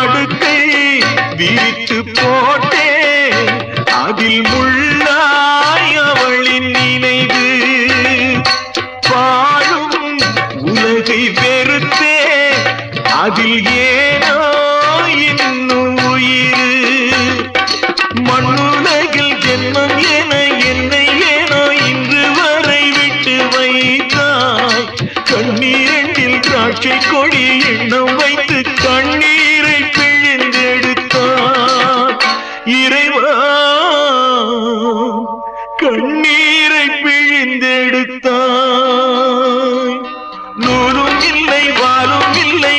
படுக்கை விரித்து போட்டே அதில் முள்ளாய் அவளின் நினைவு. வாழும் உலகை வெறுத்தே அதில் ஏனோ இன்னும் உயிர். மண்ணுலகில் ஜென்மம் என என்னை ஏனோ இன்று வரை விட்டு வைத்தாய். கண்ணீரில் திராட்சை கொடி எண்ணம் வைத்து கண்ணீர் பிழிந்தெடுத்தான் கண்ணீரை பிழிந்தெடுத்தான் நூலும் இல்லை வாழும் இல்லை